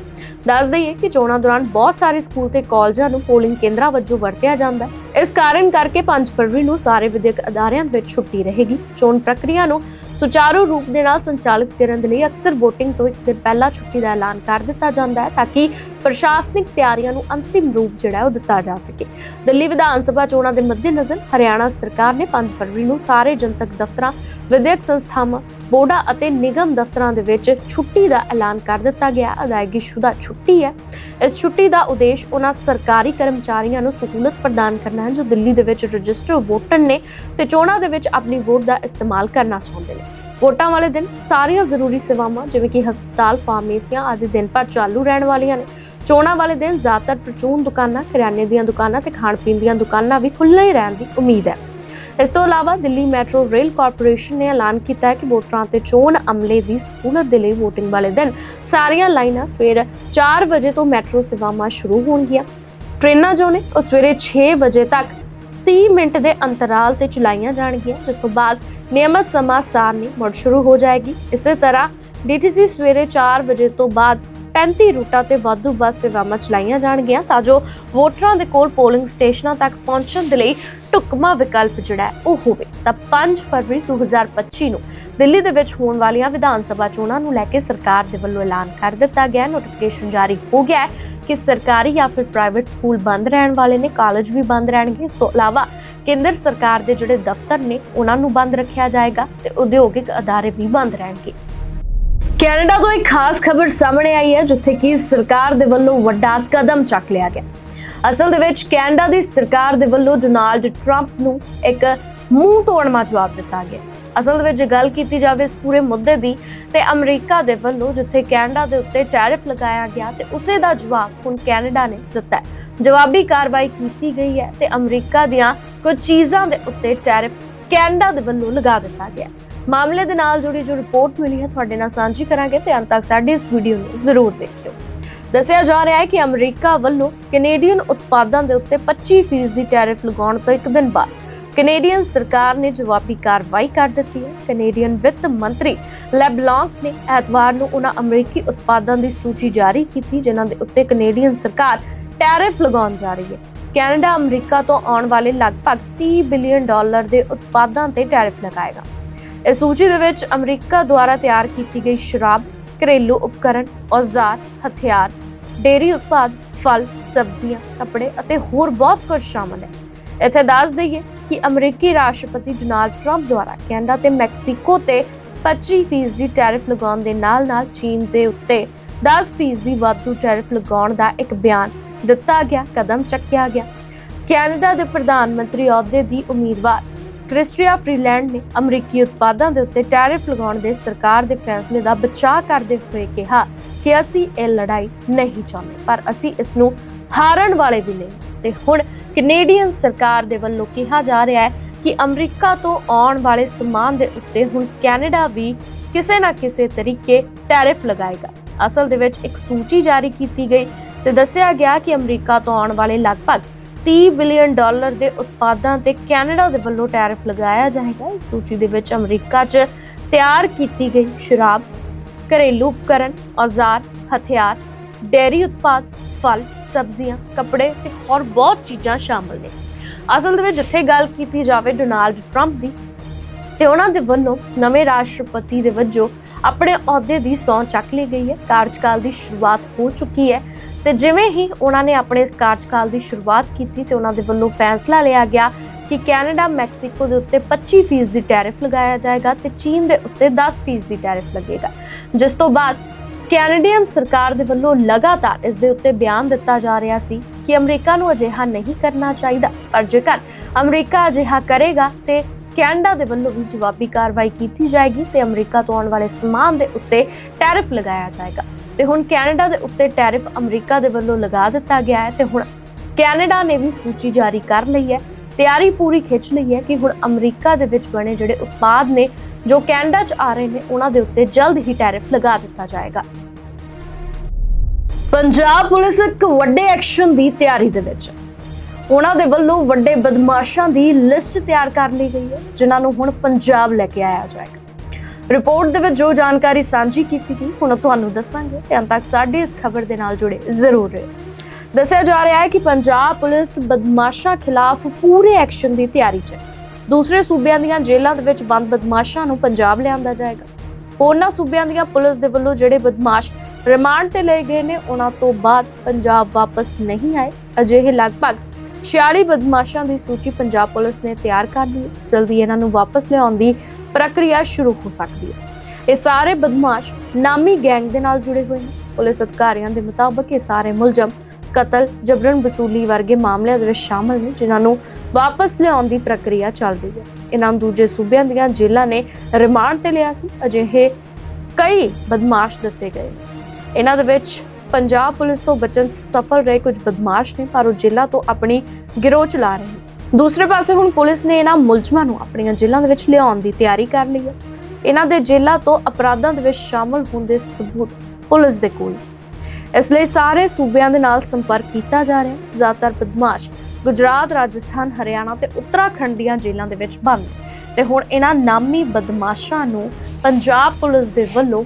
ਦੱਸ ਦਈਏ ਕਿ ਚੋਣਾਂ ਦੌਰਾਨ ਬਹੁਤ ਸਾਰੇ ਸਕੂਲ ਤੇ ਕਾਲਜਾਂ ਨੂੰ ਪੋਲਿੰਗ ਕੇਂਦਰਾਂ ਵਜੋਂ ਵਰਤਿਆ ਜਾਂਦਾ ਹੈ। ਇਸ ਕਾਰਨ ਕਰਕੇ 5 ਫਰਵਰੀ ਨੂੰ ਸਾਰੇ ਵਿਦਿਅਕ ਅਦਾਰਿਆਂ ਦੇ ਵਿੱਚ ਛੁੱਟੀ ਰਹੇਗੀ। ਚੋਣ ਪ੍ਰਕਿਰਿਆ ਨੂੰ ਸੁਚਾਰੂ ਰੂਪ ਦੇ ਨਾਲ ਸੰਚਾਲਿਤ ਕਰਨ ਦੇ ਲਈ ਅਕਸਰ VOTING ਤੋਂ ਇੱਕ ਦਿਨ ਪਹਿਲਾਂ ਛੁੱਟੀ ਦਾ ਐਲਾਨ ਕਰ ਦਿੱਤਾ ਜਾਂਦਾ ਹੈ ਤਾਂ ਕਿ ਪ੍ਰਸ਼ਾਸਨਿਕ ਤਿਆਰੀਆਂ ਨੂੰ ਅੰਤਿਮ ਰੂਪ ਜਿਹੜਾ ਉਹ ਦਿੱਤਾ ਜਾ ਸਕੇ। ਦਿੱਲੀ ਵਿਧਾਨ ਸਭਾ ਚੋਣਾਂ ਦੇ ਮੱਦੇਨਜ਼ਰ ਹਰਿਆਣਾ ਸਰਕਾਰ ਨੇ 5 ਫਰਵਰੀ ਨੂੰ ਸਾਰੇ ਜਨਤਕ ਦਫ਼ਤਰਾਂ, ਵਿਦਿਅਕ ਸੰਸਥਾਵਾਂ, ਬੋਰਡਾਂ ਅਤੇ ਨਿਗਮ ਦਫ਼ਤਰਾਂ ਦੇ ਵਿੱਚ ਛੁੱਟੀ ਦਾ ਐਲਾਨ ਕਰ ਦਿੱਤਾ ਗਿਆ। ਅਦਾਇਗੀ ਸ਼ੁਦਾ ਛੁੱਟੀ ਹੈ। ਇਸ ਛੁੱਟੀ ਦਾ ਉਦੇਸ਼ ਉਹਨਾਂ ਸਰਕਾਰੀ ਕਰਮਚਾਰੀਆਂ ਨੂੰ ਸਹੂਲਤ ਪ੍ਰਦਾਨ ਕਰਨਾ ਹੈ, ਜੋ ਦਿੱਲੀ ਦੇ ਵਿੱਚ ਰਜਿਸਟਰ ਵੋਟਰ ਨੇ ਤੇ ਚੋਣਾਂ ਦੇ ਵਿੱਚ ਆਪਣੀ ਵੋਟ ਦਾ ਇਸਤੇਮਾਲ ਕਰਨਾ ਚਾਹੁੰਦੇ ਨੇ। ਵੋਟਾਂ ਵਾਲੇ ਦਿਨ ਸਾਰੀਆਂ ਜ਼ਰੂਰੀ ਸੇਵਾਵਾਂ ਜਿਵੇਂ ਕਿ ਹਸਪਤਾਲ, ਫਾਰਮੇਸੀਆਂ ਆਦਿ ਦਿਨ ਭਰ ਚਾਲੂ ਰਹਿਣ ਵਾਲੀਆਂ ਨੇ। ਚੋਣਾਂ ਵਾਲੇ ਦਿਨ ਜ਼ਿਆਦਾਤਰ ਪ੍ਰਚੂਨ ਦੁਕਾਨਾਂ, ਕਰਿਆਨੇ ਦੀਆਂ ਦੁਕਾਨਾਂ ਤੇ ਖਾਣ ਪੀਣ ਦੀਆਂ ਦੁਕਾਨਾਂ ਵੀ ਖੁੱਲ੍ਹੇ ਹੀ ਰਹਿਣ ਦੀ ਉਮੀਦ ਹੈ। ਇਸ ਤੋਂ ਇਲਾਵਾ ਦਿੱਲੀ ਮੈਟਰੋ ਰੇਲ ਕਾਰਪੋਰੇਸ਼ਨ ਨੇ ਐਲਾਨ ਕੀਤਾ ਹੈ ਕਿ ਵੋਟਰਾਂ ਤੇ ਚੋਣ ਅਮਲੇ ਦੀ ਸਹੂਲਤ ਦੇ ਲਈ VOTING ਵਾਲੇ ਦਿਨ ਸਾਰੀਆਂ ਲਾਈਨਾਂ ਸਵੇਰ 4 ਵਜੇ ਤੋਂ ਮੈਟਰੋ ਸੇਵਾਵਾਂ ਸ਼ੁਰੂ ਹੋਣਗੀਆਂ। ਟ੍ਰੇਨਾਂ ਜੋ ਨੇ, ਉਹ ਸਵੇਰੇ 6 ਵਜੇ ਤੱਕ 30 ਮਿੰਟ ਦੇ ਅੰਤਰਾਲ ਤੇ ਚਲਾਈਆਂ ਜਾਣਗੀਆਂ, ਜਿਸ ਤੋਂ ਬਾਅਦ ਨਿਯਮਤ ਸਮਾਂ ਸਾਰਨੀ ਮੁੜ ਸ਼ੁਰੂ ਹੋ ਜਾਏਗੀ। ਇਸੇ ਤਰ੍ਹਾਂ DTC ਸਵੇਰੇ 4 ਵਜੇ ਤੋਂ ਬਾਅਦ 35 ਰੂਟਾਂ ਤੇ ਵਾਧੂ ਬੱਸ ਸੇਵਾਵਾਂ ਚਲਾਈਆਂ ਜਾਣਗੀਆਂ ਤਾਂ ਜੋ ਵੋਟਰਾਂ ਦੇ ਕੋਲ ਪੋਲਿੰਗ ਸਟੇਸ਼ਨਾਂ ਤੱਕ ਪਹੁੰਚਣ ਦੇ ਲਈ ਢੁਕਵਾਂ ਵਿਕਲਪ ਜਿਹੜਾ ਉਹ ਹੋਵੇ। ਤਾਂ 5 ਫਰਵਰੀ 2025 ਨੂੰ ਦਿੱਲੀ ਦੇ ਵਿੱਚ ਹੋਣ ਵਾਲੀਆਂ ਵਿਧਾਨ ਸਭਾ ਚੋਣਾਂ ਨੂੰ ਲੈ ਕੇ ਸਰਕਾਰ ਦੇ ਵੱਲੋਂ ਐਲਾਨ ਕਰ ਦਿੱਤਾ ਗਿਆ। ਨੋਟੀਫਿਕੇਸ਼ਨ ਜਾਰੀ ਹੋ ਗਿਆ ਕਿ ਸਰਕਾਰੀ ਜਾਂ ਫਿਰ ਪ੍ਰਾਈਵੇਟ ਸਕੂਲ ਬੰਦ ਰਹਿਣ ਵਾਲੇ ਨੇ ਕਾਲਜ ਵੀ ਬੰਦ ਰਹਿਣਗੇ। ਇਸ ਤੋਂ ਇਲਾਵਾ ਕੇਂਦਰ ਸਰਕਾਰ ਦੇ ਜਿਹੜੇ ਦਫ਼ਤਰ ਨੇ, ਉਹਨਾਂ ਨੂੰ ਬੰਦ ਰੱਖਿਆ ਜਾਏਗਾ ਤੇ ਉਦਯੋਗਿਕ ਅਦਾਰੇ ਵੀ ਬੰਦ ਰਹਿਣਗੇ। ਕੈਨੇਡਾ ਤੋਂ ਇੱਕ ਖਾਸ ਖਬਰ ਸਾਹਮਣੇ ਆਈ ਹੈ, ਜਿੱਥੇ ਕਿ ਸਰਕਾਰ ਦੇ ਵੱਲੋਂ ਵੱਡਾ ਕਦਮ ਚੱਕ ਲਿਆ ਗਿਆ। ਅਸਲ ਦੇ ਵਿੱਚ ਕੈਨੇਡਾ ਦੀ ਸਰਕਾਰ ਦੇ ਵੱਲੋਂ ਡੋਨਾਲਡ ਟਰੰਪ ਨੂੰ ਇੱਕ ਮੂੰਹ ਤੋੜਮਾ ਜਵਾਬ ਦਿੱਤਾ ਗਿਆ। ਅਸਲ ਦੇ ਵਿੱਚ ਜੇ ਗੱਲ ਕੀਤੀ ਜਾਵੇ ਇਸ ਪੂਰੇ ਮੁੱਦੇ ਦੀ, ਤੇ ਅਮਰੀਕਾ ਦੇ ਵੱਲੋਂ ਜਿੱਥੇ ਕੈਨੇਡਾ ਦੇ ਉੱਤੇ ਟੈਰਿਫ ਲਗਾਇਆ ਗਿਆ, ਤੇ ਉਸੇ ਦਾ ਜਵਾਬ ਹੁਣ ਕੈਨੇਡਾ ਨੇ ਦਿੱਤਾ ਹੈ। ਜਵਾਬੀ ਕਾਰਵਾਈ ਕੀਤੀ ਗਈ ਹੈ, ਤੇ ਅਮਰੀਕਾ ਦੀਆਂ ਕੁਝ ਚੀਜ਼ਾਂ ਦੇ ਉੱਤੇ ਟੈਰਿਫ ਕੈਨੇਡਾ ਦੇ ਵੱਲੋਂ ਲਗਾ ਦਿੱਤਾ ਗਿਆ ਮਾਮਲੇ ਦੇ ਨਾਲ ਜੁੜੀ ਜੋ ਰਿਪੋਰਟ ਮਿਲੀ ਹੈ, ਤੁਹਾਡੇ ਨਾਲ ਸਾਂਝੀ ਕਰਾਂਗੇ ਤੇ ਅੰਤ ਤੱਕ ਸਾਡੀ ਇਸ ਵੀਡੀਓ ਨੂੰ ਜ਼ਰੂਰ ਦੇਖਿਓ। ਦੱਸਿਆ ਜਾ ਰਿਹਾ ਹੈ ਕਿ ਅਮਰੀਕਾ ਵੱਲੋਂ ਕੈਨੇਡੀਅਨ ਉਤਪਾਦਾਂ ਦੇ ਉੱਤੇ 25% ਦੀ ਟੈਰਿਫ ਲਗਾਉਣ ਤੋਂ ਇੱਕ ਦਿਨ ਬਾਅਦ ਕੈਨੇਡੀਅਨ ਸਰਕਾਰ ਨੇ ਜਵਾਬੀ ਕਾਰਵਾਈ ਕਰ ਦਿੱਤੀ ਹੈ। ਕੈਨੇਡੀਅਨ ਵਿੱਤ ਮੰਤਰੀ ਲੈਬਲੌਂਕ ਨੇ ਐਤਵਾਰ ਨੂੰ ਉਹਨਾਂ ਅਮਰੀਕੀ ਉਤਪਾਦਾਂ ਦੀ ਸੂਚੀ ਜਾਰੀ ਕੀਤੀ, ਜਿਨ੍ਹਾਂ ਦੇ ਉੱਤੇ ਕੈਨੇਡੀਅਨ ਸਰਕਾਰ ਟੈਰਿਫ ਲਗਾਉਣ ਜਾ ਰਹੀ ਹੈ। ਕੈਨੇਡਾ ਅਮਰੀਕਾ ਤੋਂ ਆਉਣ ਵਾਲੇ ਲਗਭਗ 30 ਬਿਲੀਅਨ ਡਾਲਰ ਦੇ ਉਤਪਾਦਾਂ ਤੇ ਟੈਰਿਫ ਲਗਾਏਗਾ। ਇਸ ਸੂਚੀ ਦੇ ਵਿੱਚ ਅਮਰੀਕਾ ਦੁਆਰਾ ਤਿਆਰ ਕੀਤੀ ਗਈ ਸ਼ਰਾਬ, ਘਰੇਲੂ ਉਪਕਰਨ ਔਜ਼ਾਰ, ਹਥਿਆਰ ਡੇਰੀ ਉਤਪਾਦ, ਫਲ, ਸਬਜ਼ੀਆਂ, ਕੱਪੜੇ ਅਤੇ ਹੋਰ ਬਹੁਤ ਕੁਝ ਸ਼ਾਮਲ ਹੈ। ਇੱਥੇ ਦੱਸ ਦਈਏ ਕਿ ਅਮਰੀਕੀ ਰਾਸ਼ਟਰਪਤੀ ਡੋਨਾਲਡ ਟਰੰਪ ਦੁਆਰਾ ਕੈਨੇਡਾ ਤੇ ਮੈਕਸੀਕੋ ਤੇ 25% ਦੀ ਟੈਰਿਫ ਲਗਾਉਣ ਦੇ ਨਾਲ-ਨਾਲ ਚੀਨ ਦੇ ਉੱਤੇ 10% ਦੀ ਵਾਧੂ ਟੈਰਿਫ ਲਗਾਉਣ ਦਾ ਇੱਕ ਬਿਆਨ ਦਿੱਤਾ ਗਿਆ, ਕਦਮ ਚੱਕਿਆ ਗਿਆ। ਕੈਨੇਡਾ ਦੇ ਪ੍ਰਧਾਨ ਮੰਤਰੀ ਅਹੁਦੇ ਦੀ ਉਮੀਦਵਾਰ ਕ੍ਰਿਸਟੀਆ ਫਰੀਲੈਂਡ ਨੇ ਅਮਰੀਕੀ ਉਤਪਾਦਾਂ ਦੇ ਉੱਤੇ ਟੈਰਿਫ ਲਗਾਉਣ ਦੇ ਸਰਕਾਰ ਦੇ ਫੈਸਲੇ ਦਾ ਬਚਾਅ ਕਰਦੇ ਹੋਏ ਕਿਹਾ ਕਿ ਅਸੀਂ ਇਹ ਲੜਾਈ ਨਹੀਂ ਚਾਹੁੰਦੇ, ਪਰ ਅਸੀਂ ਇਸ ਨੂੰ ਹਾਰਨ ਵਾਲੇ ਵੀ ਨਹੀਂ। ਤੇ ਹੁਣ ਕੈਨੇਡੀਅਨ ਸਰਕਾਰ ਦੇ ਵੱਲੋਂ ਕਿਹਾ ਜਾ ਰਿਹਾ ਹੈ ਕਿ ਅਮਰੀਕਾ ਤੋਂ ਆਉਣ ਵਾਲੇ ਸਮਾਨ ਦੇ ਉੱਤੇ ਹੁਣ ਕੈਨੇਡਾ ਵੀ ਕਿਸੇ ਨਾ ਕਿਸੇ ਤਰੀਕੇ ਟੈਰਿਫ ਲਗਾਏਗਾ। ਅਸਲ ਦੇ ਵਿੱਚ ਇੱਕ ਸੂਚੀ ਜਾਰੀ ਕੀਤੀ ਗਈ ਤੇ ਦੱਸਿਆ ਗਿਆ ਕਿ ਅਮਰੀਕਾ ਤੋਂ ਆਉਣ ਵਾਲੇ ਲਗਭਗ 30 ਬਿਲੀਅਨ ਡਾਲਰ ਦੇ ਉਤਪਾਦਾਂ ਤੇ ਕੈਨੇਡਾ ਦੇ ਵੱਲੋਂ ਟੈਰਿਫ ਲਗਾਇਆ ਜਾਏਗਾ। ਇਸ ਸੂਚੀ ਦੇ ਵਿੱਚ ਅਮਰੀਕਾ 'ਚ ਤਿਆਰ ਕੀਤੀ ਗਈ ਸ਼ਰਾਬ, ਘਰੇਲੂ ਉਪਕਰਨ, ਔਜ਼ਾਰ, ਹਥਿਆਰ, ਡੇਅਰੀ ਉਤਪਾਦ, ਫਲ, ਸਬਜ਼ੀਆਂ, ਕੱਪੜੇ ਤੇ ਹੋਰ ਬਹੁਤ ਚੀਜ਼ਾਂ ਸ਼ਾਮਲ ਨੇ। ਅਸਲ ਦੇ ਵਿੱਚ ਜਿੱਥੇ ਗੱਲ ਕੀਤੀ ਜਾਵੇ ਡੋਨਾਲਡ ਟਰੰਪ ਦੀ, ਤੇ ਉਹਨਾਂ ਦੇ ਵੱਲੋਂ ਨਵੇਂ ਰਾਸ਼ਟਰਪਤੀ ਦੇ ਵਜੋਂ ਆਪਣੇ ਅਹੁਦੇ ਦੀ ਸਹੁੰ ਚੱਕ ਲਈ ਗਈ ਹੈ। ਕਾਰਜਕਾਲ ਦੀ ਸ਼ੁਰੂਆਤ ਹੋ ਚੁੱਕੀ ਹੈ ਤੇ ਜਿਵੇਂ ਹੀ ਉਹਨਾਂ ਨੇ ਆਪਣੇ ਇਸ ਕਾਰਜਕਾਲ ਦੀ ਸ਼ੁਰੂਆਤ ਕੀਤੀ ਤੇ ਉਹਨਾਂ ਦੇ ਵੱਲੋਂ ਫੈਸਲਾ ਲਿਆ ਗਿਆ ਕਿ ਕੈਨੇਡਾ, ਮੈਕਸੀਕੋ ਦੇ ਉੱਤੇ 25% ਦੀ ਟੈਰਿਫ ਲਗਾਇਆ ਜਾਏਗਾ ਤੇ ਚੀਨ ਦੇ ਉੱਤੇ 10% ਦੀ ਟੈਰਿਫ ਲੱਗੇਗਾ। ਜਿਸ ਤੋਂ ਬਾਅਦ ਕੈਨੇਡੀਅਨ ਸਰਕਾਰ ਦੇ ਵੱਲੋਂ ਲਗਾਤਾਰ ਇਸ ਦੇ ਉੱਤੇ ਬਿਆਨ ਦਿੱਤਾ ਜਾ ਰਿਹਾ ਸੀ ਕਿ ਅਮਰੀਕਾ ਨੂੰ ਅਜਿਹਾ ਨਹੀਂ ਕਰਨਾ ਚਾਹੀਦਾ। ਪਰ ਜੇਕਰ ਅਮਰੀਕਾ ਅਜਿਹਾ ਕਰੇਗਾ ਤੇ ਕੈਨੇਡਾ ਦੇ ਵੱਲੋਂ ਵੀ ਜਵਾਬੀ ਕਾਰਵਾਈ ਕੀਤੀ ਜਾਏਗੀ ਤੇ ਅਮਰੀਕਾ ਤੋਂ ਆਉਣ ਵਾਲੇ ਸਮਾਨ ਦੇ ਉੱਤੇ ਟੈਰਿਫ ਲਗਾਇਆ ਜਾਏਗਾ। ਤੇ ਹੁਣ ਕੈਨੇਡਾ ਦੇ ਉੱਤੇ ਟੈਰਿਫ ਅਮਰੀਕਾ ਦੇ ਵੱਲੋਂ ਲਗਾ ਦਿੱਤਾ ਗਿਆ ਹੈ ਤੇ ਹੁਣ ਕੈਨੇਡਾ ਨੇ ਵੀ ਸੂਚੀ ਜਾਰੀ ਕਰ ਲਈ ਹੈ। ਤਿਆਰੀ ਪੂਰੀ ਖਿੱਚ ਲਈ ਹੈ ਕਿ ਹੁਣ ਅਮਰੀਕਾ ਦੇ ਵਿੱਚ ਬਣੇ ਜਿਹੜੇ ਉਤਪਾਦ ਨੇ ਜੋ ਕੈਨੇਡਾ 'ਚ ਆ ਰਹੇ ਨੇ, ਉਹਨਾਂ ਦੇ ਉੱਤੇ ਜਲਦ ਹੀ ਟੈਰਿਫ ਲਗਾ ਦਿੱਤਾ ਜਾਏਗਾ। ਪੰਜਾਬ ਪੁਲਿਸ ਇੱਕ ਵੱਡੇ ਐਕਸ਼ਨ ਦੀ ਤਿਆਰੀ ਦੇ ਵਿੱਚ। ਹੈ। ਉਹਨਾਂ ਦੇ ਵੱਲੋਂ ਵੱਡੇ ਬਦਮਾਸ਼ਾਂ ਦੀ ਲਿਸਟ ਤਿਆਰ ਕਰ ਲਈ ਗਈ ਹੈ, ਜਿਨ੍ਹਾਂ ਨੂੰ ਹੁਣ ਪੰਜਾਬ ਲੈ ਕੇ ਆਇਆ ਜਾਏਗਾ। ਰਿਪੋਰਟ ਦੇ ਵਿੱਚ ਜੋ ਜਾਣਕਾਰੀ ਸਾਂਝੀ ਕੀਤੀ ਗਈ, ਹੁਣ ਤੁਹਾਨੂੰ ਦੱਸਾਂਗੇ। ਤੇ ਅੰਤ ਤੱਕ ਸਾਡੀ ਇਸ ਖਬਰ ਦੇ ਨਾਲ ਜੁੜੇ ਜ਼ਰੂਰ ਰਹੋ। ਦੱਸਿਆ ਜਾ ਰਿਹਾ ਹੈ ਕਿ ਪੰਜਾਬ ਪੁਲਿਸ ਬਦਮਾਸ਼ਾਂ ਖਿਲਾਫ ਪੂਰੇ ਐਕਸ਼ਨ ਦੀ ਤਿਆਰੀ 'ਚ ਹੈ। ਦੂਸਰੇ ਸੂਬਿਆਂ ਦੀਆਂ ਜੇਲ੍ਹਾਂ ਦੇ ਵਿੱਚ ਬੰਦ ਬਦਮਾਸ਼ਾਂ ਨੂੰ ਪੰਜਾਬ ਲਿਆਂਦਾ ਜਾਏਗਾ। ਉਹਨਾਂ ਸੂਬਿਆਂ ਦੀਆਂ ਪੁਲਿਸ ਦੇ ਵੱਲੋਂ ਜਿਹੜੇ ਬਦਮਾਸ਼ ਰਿਮਾਂਡ ਤੇ ਲਏ ਗਏ ਨੇ, ਉਹਨਾਂ ਤੋਂ ਬਾਅਦ ਪੰਜਾਬ ਵਾਪਸ ਨਹੀਂ ਆਏ। ਅਜਿਹੇ ਲਗਭਗ 46 ਬਦਮਾਸ਼ਾਂ ਦੀ ਸੂਚੀ ਪੰਜਾਬ ਪੁਲਿਸ ਨੇ ਤਿਆਰ ਕਰ ਲਈ। ਜਲਦੀ ਇਹਨਾਂ ਨੂੰ ਵਾਪਸ ਲਿਆਉਣ ਦੀ ਪ੍ਰਕਿਰਿਆ ਸ਼ੁਰੂ ਹੋ ਸਕਦੀ ਹੈ। ਇਹ ਸਾਰੇ ਬਦਮਾਸ਼ ਨਾਮੀ ਗੈਂਗ ਦੇ ਨਾਲ ਜੁੜੇ ਹੋਏ ਨੇ। ਪੁਲਿਸ ਅਧਿਕਾਰੀਆਂ ਦੇ ਮੁਤਾਬਕ ਇਹ ਸਾਰੇ ਮੁਲਜ਼ਮ ਕਤਲ, ਜਬਰਨ ਵਸੂਲੀ ਵਰਗੇ ਮਾਮਲਿਆਂ ਦੇ ਵਿੱਚ ਸ਼ਾਮਲ ਨੇ, ਜਿਨ੍ਹਾਂ ਨੂੰ ਵਾਪਸ ਲਿਆਉਣ ਦੀ ਪ੍ਰਕਿਰਿਆ ਚੱਲ ਰਹੀ ਹੈ। ਇਹਨਾਂ ਨੂੰ ਦੂਜੇ ਸੂਬਿਆਂ ਦੀਆਂ ਜੇਲ੍ਹਾਂ ਨੇ ਰਿਮਾਂਡ ਤੇ ਲਿਆ ਸੀ। ਅਜਿਹੇ ਕਈ ਬਦਮਾਸ਼ ਦੱਸੇ ਗਏ ਇਹਨਾਂ ਦੇ ਵਿੱਚ ਪੰਜਾਬ ਪੁਲਿਸ ਤੋਂ ਬਚਣ 'ਚ ਸਫਲ ਰਹੇ ਕੁਝ ਬਦਮਾਸ਼ ਨੇ, ਪਰ ਉਹ ਜੇਲ੍ਹਾਂ ਤੋਂ ਆਪਣੀ ਗਿਰੋਹ ਚਲਾ ਰਹੇ ਨੇ। ਦੂਸਰੇ ਪਾਸੇ ਹੁਣ ਪੁਲਿਸ ਨੇ ਇਹਨਾਂ ਮੁਲਜ਼ਮਾਂ ਨੂੰ ਆਪਣੀਆਂ ਜੇਲ੍ਹਾਂ ਦੇ ਵਿੱਚ ਲਿਆਉਣ ਦੀ ਤਿਆਰੀ ਕਰ ਲਈ ਹੈ। ਇਹਨਾਂ ਦੇ ਜੇਲ੍ਹਾਂ ਤੋਂ ਅਪਰਾਧਾਂ ਦੇ ਵਿੱਚ ਸ਼ਾਮਲ ਹੋਣ ਦੇ ਸਬੂਤ ਪੁਲਿਸ ਦੇ ਕੋਲ ਇਸ ਲਈ ਸਾਰੇ ਸੂਬਿਆਂ ਦੇ ਨਾਲ ਸੰਪਰਕ ਕੀਤਾ ਜਾ ਰਿਹਾ ਹੈ। ਜ਼ਿਆਦਾਤਰ ਬਦਮਾਸ਼ ਗੁਜਰਾਤ, ਰਾਜਸਥਾਨ, ਹਰਿਆਣਾ ਤੇ ਉੱਤਰਾਖੰਡ ਦੀਆਂ ਜੇਲ੍ਹਾਂ ਦੇ ਵਿੱਚ ਬੰਦ ਤੇ ਹੁਣ ਇਹਨਾਂ ਨਾਮੀ ਬਦਮਾਸ਼ਾਂ ਨੂੰ ਪੰਜਾਬ ਪੁਲਿਸ ਦੇ ਵੱਲੋਂ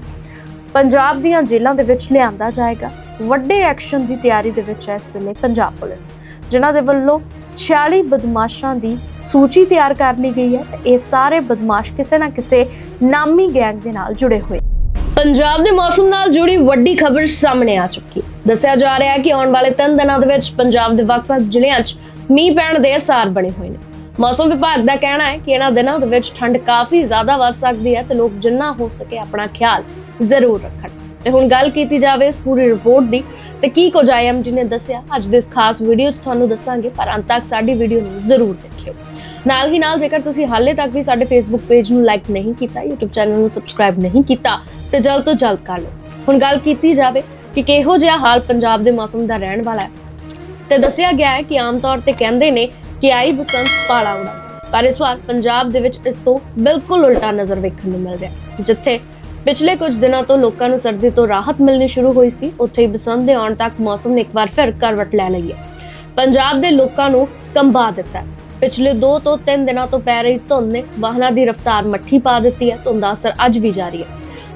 ਪੰਜਾਬ ਦੀਆਂ ਜੇਲ੍ਹਾਂ ਦੇ ਵਿੱਚ ਲਿਆਂਦਾ ਜਾਏਗਾ। ਵੱਡੇ ਐਕਸ਼ਨ ਦੀ ਤਿਆਰੀ ਦੇ ਵਿੱਚ ਹੈ ਇਸ ਵੇਲੇ ਪੰਜਾਬ ਪੁਲਿਸ, ਜਿਨ੍ਹਾਂ ਦੇ ਵੱਲੋਂ 46 ਬਦਮਾਸ਼ਾਂ ਦੀ ਸੂਚੀ ਤਿਆਰ ਕਰ ਲਈ ਗਈ ਹੈ ਤੇ ਇਹ ਸਾਰੇ ਬਦਮਾਸ਼ ਕਿਸੇ ਨਾ ਕਿਸੇ ਨਾਮੀ ਗੈਂਗ ਦੇ ਨਾਲ ਜੁੜੇ ਹੋਏ। ਪੰਜਾਬ ਦੇ ਮੌਸਮ ਨਾਲ ਜੁੜੀ ਵੱਡੀ ਖਬਰ ਸਾਹਮਣੇ ਆ ਚੁੱਕੀ ਦੱਸਿਆ ਜਾ ਰਿਹਾ ਹੈ ਕਿ ਆਉਣ ਵਾਲੇ 3 ਦਿਨਾਂ ਦੇ ਵਿੱਚ ਪੰਜਾਬ ਦੇ ਵੱਖ-ਵੱਖ ਜ਼ਿਲ੍ਹਿਆਂ 'ਚ ਮੀਂਹ ਪੈਣ ਦੇ ਅਸਾਰ ਬਣੇ ਹੋਏ ਨੇ। ਮੌਸਮ ਵਿਭਾਗ ਦਾ ਕਹਿਣਾ ਹੈ ਕਿ ਇਹਨਾਂ ਦਿਨਾਂ ਦੇ ਵਿੱਚ ਠੰਡ ਕਾਫੀ ਜ਼ਿਆਦਾ ਵੱਧ ਸਕਦੀ ਹੈ ਤੇ ਲੋਕ ਜਿੰਨਾ ਹੋ ਸਕੇ ਆਪਣਾ ਖਿਆਲ ਜ਼ਰੂਰ ਰੱਖਣ। ਤੇ ਹੁਣ ਗੱਲ ਕੀਤੀ ਜਾਵੇ ਇਸ ਪੂਰੀ ਰਿਪੋਰਟ ਦੀ, ਤੇ ਕੀ ਕੁਝ ਆਈਐਮਡੀ ਨੇ ਦੱਸਿਆ? ਅੱਜ ਦੇ ਇਸ ਖਾਸ ਵੀਡੀਓ 'ਚ ਤੁਹਾਨੂੰ ਦੱਸਾਂਗੇ, ਪਰ ਅੰਤ ਤੱਕ ਸਾਡੀ ਵੀਡੀਓ ਨੂੰ ਜ਼ਰੂਰ ਦੇਖਿਓ। ਨਾਲ ਹੀ ਨਾਲ ਜੇਕਰ ਤੁਸੀਂ ਹਾਲੇ ਤੱਕ ਵੀ ਸਾਡੇ ਫੇਸਬੁੱਕ ਪੇਜ ਨੂੰ ਲਾਈਕ ਨਹੀਂ ਕੀਤਾ, YouTube ਚੈਨਲ ਨੂੰ ਸਬਸਕ੍ਰਾਈਬ ਨਹੀਂ ਕੀਤਾ, ਤੇ ਜਲਦ ਤੋਂ ਜਲਦ ਕਰ ਲਓ। ਹੁਣ ਗੱਲ ਕੀਤੀ ਜਾਵੇ ਕਿ ਕਿਹੋ ਜਿਹਾ ਹਾਲ ਪੰਜਾਬ ਦੇ ਮੌਸਮ ਦਾ ਰਹਿਣ ਵਾਲਾ ਹੈ, ਤੇ ਦੱਸਿਆ ਗਿਆ ਹੈ ਕਿ ਆਮ ਤੌਰ ਤੇ ਕਹਿੰਦੇ ਨੇ ਕਿ ਆਈ ਬਸੰਤ ਪਾਲਾ ਉਡਾ ਪਰ ਇਸ ਵਾਰ ਪੰਜਾਬ ਦੇ ਵਿੱਚ ਇਸ ਤੋਂ ਬਿਲਕੁਲ ਉਲਟਾ ਨਜ਼ਰ ਵੇਖਣ ਨੂੰ ਮਿਲ ਰਿਹਾ ਜਿੱਥੇ ਪਿਛਲੇ ਕੁਝ ਦਿਨਾਂ ਤੋਂ ਲੋਕਾਂ ਨੂੰ ਸਰਦੀ ਤੋਂ ਰਾਹਤ ਮਿਲਣੀ ਸ਼ੁਰੂ ਹੋਈ ਸੀ। ਉੱਥੇ ਹੀ ਬਸੰਤ ਦੇ ਆਉਣ ਤੱਕ ਮੌਸਮ ਨੇ ਇੱਕ ਵਾਰ ਫਿਰ ਕਰਵਟ ਲੈ ਲਈ ਹੈ। ਪੰਜਾਬ ਦੇ ਲੋਕਾਂ ਨੂੰ ਕੰਬਾ ਦਿੱਤਾ ਹੈ। ਪਿਛਲੇ 2 ਤੋਂ 3 ਦਿਨਾਂ ਤੋਂ ਪੈ ਰਹੀ ਧੁੰਦ ਨੇ ਵਾਹਨਾਂ ਦੀ ਰਫ਼ਤਾਰ ਮੱਠੀ ਪਾ ਦਿੱਤੀ ਹੈ। ਧੁੰਦ ਦਾ ਅਸਰ ਅੱਜ ਵੀ ਜਾਰੀ ਹੈ।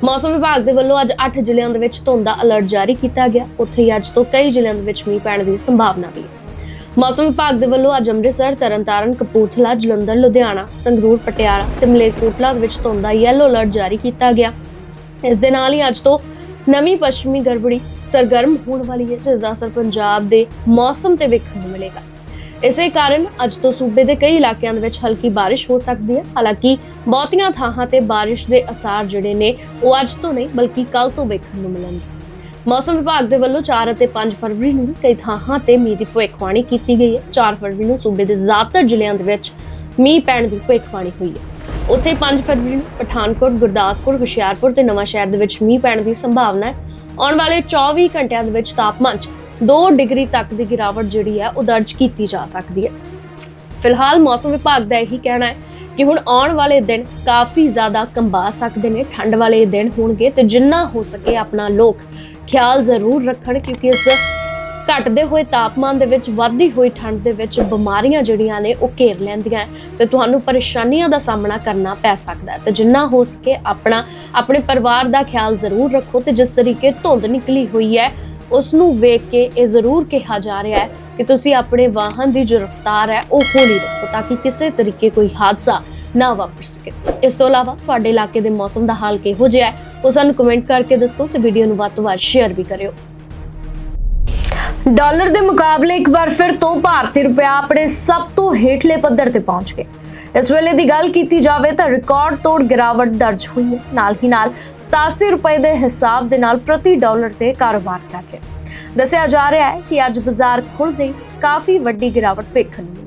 ਮੌਸਮ ਵਿਭਾਗ ਦੇ ਵੱਲੋਂ ਅੱਜ 8 ਜ਼ਿਲ੍ਹਿਆਂ ਦੇ ਵਿੱਚ ਧੁੰਦ ਦਾ ਅਲਰਟ ਜਾਰੀ ਕੀਤਾ ਗਿਆ। ਉੱਥੇ ਹੀ ਅੱਜ ਤੋਂ ਕਈ ਜ਼ਿਲ੍ਹਿਆਂ ਦੇ ਵਿੱਚ ਮੀਂਹ ਪੈਣ ਦੀ ਸੰਭਾਵਨਾ ਵੀ ਹੈ। ਮੌਸਮ ਵਿਭਾਗ ਦੇ ਵੱਲੋਂ ਅੱਜ ਅੰਮ੍ਰਿਤਸਰ, ਤਰਨਤਾਰਨ, ਕਪੂਰਥਲਾ, ਜਲੰਧਰ, ਲੁਧਿਆਣਾ, ਸੰਗਰੂਰ, ਪਟਿਆਲਾ ਤੇ ਮਲੇਰਕੋਟਲਾ ਦੇ ਵਿੱਚ ਧੁੰਦ ਦਾ ਯੈਲੋ ਅਲਰਟ ਜਾਰੀ ਕੀਤਾ ਗਿਆ। ਇਸ ਦੇ ਨਾਲ ਹੀ ਅੱਜ ਤੋਂ ਨਵੀਂ ਪੱਛਮੀ ਗੜਬੜੀ ਸਰਗਰਮ ਹੋਣ ਵਾਲੀ ਹੈ, ਜਿਸ ਦਾ ਅਸਰ ਪੰਜਾਬ ਦੇ ਮੌਸਮ ਤੇ ਵੇਖਣ ਨੂੰ ਮਿਲੇਗਾ। ਇਸੇ ਕਾਰਨ ਅੱਜ ਤੋਂ ਸੂਬੇ ਦੇ ਕਈ ਇਲਾਕਿਆਂ ਦੇ ਵਿੱਚ ਹਲਕੀ ਬਾਰਿਸ਼ ਹੋ ਸਕਦੀ ਹੈ। ਹਾਲਾਂਕਿ ਬਹੁਤੀਆਂ ਥਾਵਾਂ ਤੇ ਬਾਰਿਸ਼ ਦੇ ਅਸਾਰ ਜਿਹੜੇ ਨੇ, ਉਹ ਅੱਜ ਤੋਂ ਨਹੀਂ, ਬਲਕਿ ਕੱਲ ਤੋਂ ਵੇਖਣ ਨੂੰ ਮਿਲਣਗੇ। ਮੌਸਮ ਵਿਭਾਗ ਦੇ ਵੱਲੋਂ 4 ਅਤੇ 5 ਫਰਵਰੀ ਨੂੰ ਕਈ ਥਾਵਾਂ ਤੇ ਮੀਂਹ ਦੀ ਭਵਿੱਖਬਾਣੀ ਕੀਤੀ ਗਈ ਹੈ। 4 ਫਰਵਰੀ ਨੂੰ ਸੂਬੇ ਦੇ ਜ਼ਿਆਦਾਤਰ ਜ਼ਿਲ੍ਹਿਆਂ ਦੇ ਵਿੱਚ ਮੀਂਹ ਪੈਣ ਦੀ ਭਵਿੱਖਬਾਣੀ ਹੋਈ ਹੈ। ਉੱਥੇ 5 ਫਰਵਰੀ ਨੂੰ ਪਠਾਨਕੋਟ, ਗੁਰਦਾਸਪੁਰ, ਹੁਸ਼ਿਆਰਪੁਰ ਤੇ ਨਵਾਂ ਸ਼ਹਿਰ ਦੇ ਵਿੱਚ ਮੀਂਹ ਪੈਣ ਦੀ ਸੰਭਾਵਨਾ ਹੈ। ਆਉਣ ਵਾਲੇ 24 ਘੰਟਿਆਂ ਦੇ ਵਿੱਚ ਤਾਪਮਾਨ 'ਚ 2 ਡਿਗਰੀ ਤੱਕ ਦੀ ਗਿਰਾਵਟ ਜਿਹੜੀ ਹੈ ਉਹ ਦਰਜ ਕੀਤੀ ਜਾ ਸਕਦੀ ਹੈ। ਫਿਲਹਾਲ ਮੌਸਮ ਵਿਭਾਗ ਦਾ ਇਹੀ ਕਹਿਣਾ ਹੈ ਕਿ ਹੁਣ ਆਉਣ ਵਾਲੇ ਦਿਨ ਕਾਫੀ ਜ਼ਿਆਦਾ ਕੰਬਾ ਸਕਦੇ ਨੇ ਠੰਡ ਵਾਲੇ ਦਿਨ ਹੋਣਗੇ ਤੇ ਜਿੰਨਾ ਹੋ ਸਕੇ ਆਪਣਾ ਲੋਕ ਖਿਆਲ ਜ਼ਰੂਰ ਰੱਖਣ ਕਿਉਂਕਿ ਇਸ ਘਟਦੇ ਹੋਏ ਤਾਪਮਾਨ ਦੇ ਵਿੱਚ, ਵੱਧਦੀ ਹੋਈ ਠੰਡ ਦੇ ਵਿੱਚ ਬਿਮਾਰੀਆਂ ਜਿਹੜੀਆਂ ਨੇ, ਉਹ ਘੇਰ ਲੈਂਦੀਆਂ ਹੈ ਤੇ ਤੁਹਾਨੂੰ ਪਰੇਸ਼ਾਨੀਆਂ ਦਾ ਸਾਹਮਣਾ ਕਰਨਾ ਪੈ ਸਕਦਾ ਹੈ ਤੇ ਜਿੰਨਾ ਹੋ ਸਕੇ ਆਪਣਾ, ਆਪਣੇ ਪਰਿਵਾਰ ਦਾ ਖਿਆਲ ਜ਼ਰੂਰ ਰੱਖੋ ਤੇ ਜਿਸ ਤਰੀਕੇ ਧੁੰਦ ਨਿਕਲੀ ਹੋਈ ਹੈ ਉਸ ਨੂੰ ਵੇਖ ਕੇ ਇਹ ਜ਼ਰੂਰ ਕਿਹਾ ਜਾ ਰਿਹਾ ਹੈ ਕਿ ਤੁਸੀਂ ਆਪਣੇ ਵਾਹਨ ਦੀ ਜੋ ਰਫ਼ਤਾਰ ਹੈ, ਉਹ ਹੌਲੀ ਰੱਖੋ ਤਾਂ ਕਿ ਕਿਸੇ ਤਰੀਕੇ ਕੋਈ ਹਾਦਸਾ ਨਾ ਵਾਪਰ ਸਕੇ। ਇਸ ਤੋਂ ਇਲਾਵਾ ਤੁਹਾਡੇ ਇਲਾਕੇ ਦੇ ਮੌਸਮ ਦਾ ਹਾਲ ਕਿਹੋ ਜਿਹਾ ਹੈ, ਉਹ ਸਾਨੂੰ ਕਮੈਂਟ ਕਰਕੇ ਦੱਸੋ ਤੇ ਵੀਡੀਓ ਨੂੰ ਵੱਧ ਤੋਂ ਵੱਧ ਸ਼ੇਅਰ ਵੀ ਕਰਿਓ। ਡਾਲਰ ਦੇ ਮੁਕਾਬਲੇ ਇੱਕ ਵਾਰ ਫਿਰ ਤੋਂ ਭਾਰਤੀ ਰੁਪਇਆ ਆਪਣੇ ਸਭ ਤੋਂ ਹੇਠਲੇ ਪੱਧਰ ਤੇ ਪਹੁੰਚ ਗਿਆ ਇਸ ਵੇਲੇ ਦੀ ਗੱਲ ਕੀਤੀ ਜਾਵੇ ਤਾਂ ਰਿਕਾਰਡ ਤੋੜ ਗਿਰਾਵਟ ਦਰਜ ਹੋਈ ਹੈ। ਨਾਲ ਹੀ ਨਾਲ 87 ਰੁਪਏ ਦੇ ਹਿਸਾਬ ਦੇ ਨਾਲ ਪ੍ਰਤੀ ਡਾਲਰ ਤੇ ਕਾਰੋਬਾਰ ਕਰ ਰਿਹਾ ਦੱਸਿਆ ਜਾ ਰਿਹਾ ਹੈ ਕਿ ਅੱਜ ਬਾਜ਼ਾਰ ਖੁੱਲ੍ਹਦੇ ਕਾਫੀ ਵੱਡੀ ਗਿਰਾਵਟ ਵੇਖਣ ਨੂੰ